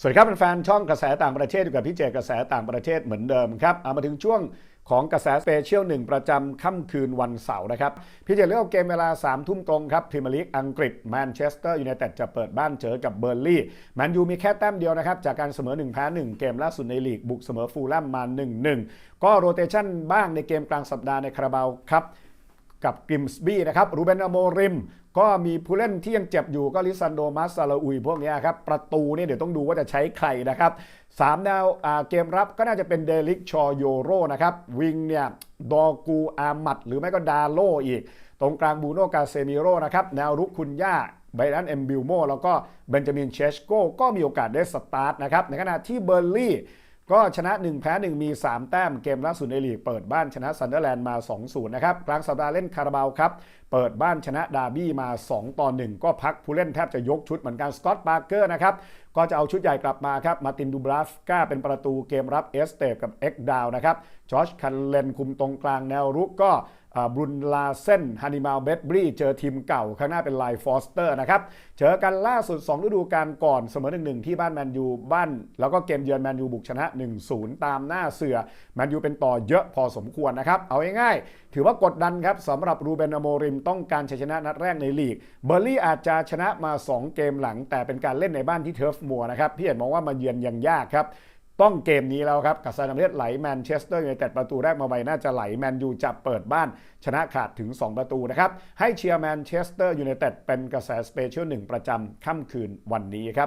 สวัสดีครับเป็นแฟนช่องกระแสต่างประเทศอยู่กับพี่เจกระแสต่างประเทศเหมือนเดิมครับเอามาถึงช่วงของกระแสสเปเชียลหนึ่งประจำค่ำคืนวันเสาร์นะครับ พี่เจเลือกเกมเวลา3ามทุ่มตรงครับพรีเมียร์ลีกอังกฤษแมนเชสเตอร์ยูไนเต็ดจะเปิดบ้านเจอกับเบอร์ลี่แมนยูมีแค่แต้มเดียวนะครับ จากการเสมอ 1 แพ้ 1 เกมล่าสุดในลีกบุกเสมอฟูลแลมมา 1-1 ก็โรเตชันบ้างในเกมกลางสัปดาห์ในคาราบาวครับ กับกริมส์บี้นะครับรูเบนอโมริม ก็มีผู้เล่นที่ยังเจ็บอยู่ก็ลิซันโดมาสซาลาอุยพวกนี้ครับ ประตูเนี่ยเดี๋ยวต้องดูว่าจะใช้ใครนะครับสามแนวเกมรับก็น่าจะเป็นเดลิกชอโยโรนะครับ วิงเนี่ยดอกูอามัดหรือไม่ก็ดาโลอีก ตรงกลางบูโนกาเซมิโรนะครับ แนวรุกคุณย่าไบรันเอมบิลโมแล้วก็เบนจามินเชชโกก็มีโอกาสได้สตาร์ทนะครับในขณะที่เบอร์ลี่ ก็ชนะ 1 แพ้ 1 มี 3 แต้มเกมล่าสุดในลีกเปิดบ้านชนะซันเดอร์แลนด์มา 2-0 นะครับกลางสัปดาห์เล่นคาราบาวครับ เปิดบ้านชนะดาร์บี้มา 2 ต่อ 1 ก็พักผู้เล่นแทบจะยกชุดเหมือนกันสกอตต์ปาร์เกอร์นะครับ ก็จะเอาชุดใหญ่กลับมาครับ มาตินดูบราฟก้าเป็นประตูเกมรับเอสเตปกับเอ็กดาวนะครับจอชคันเลนคุมตรงกลางแนวรุกก็ บรุนลาเซนฮันนิมาลเบดบรีเจอทีมเก่า ข้างหน้าเป็นไลฟอสเตอร์นะครับ เจอกันล่าสุด 2 ฤดูกาลก่อนเสมอ1-1ที่บ้านแมนยูบ้าน แล้วก็เกมเยือนแมนยูบุกชนะ 1-0 ตามหน้าเสือแมนยูเป็นต่อเยอะพอสมควรนะครับ เอาง่ายๆ ถือว่ากดดันครับสำหรับรูเบนอโมริมต้องการชัยชนะนัดแรกในลีก เบอร์ลี่อาจจะชนะมา 2 เกมหลัง แต่เป็นการเล่นในบ้านที่เทิร์ฟมัวนะครับพี่เอ็นมองว่ามาเยือนยังยากครับ ต้องเกมนี้แล้วครับกับซานาเมสไหลแมนเชสเตอร์ยูไนเต็ดประตูแรกมาไวน่าจะไหลแมนยูจะเปิดบ้าน ชนะขาดถึง 2 ประตูนะครับให้เชียร์แมนเชสเตอร์ยูไนเต็ดเป็นกระแสสเปเชียลหนึ่งประจำค่ำคืนวันนี้ครับ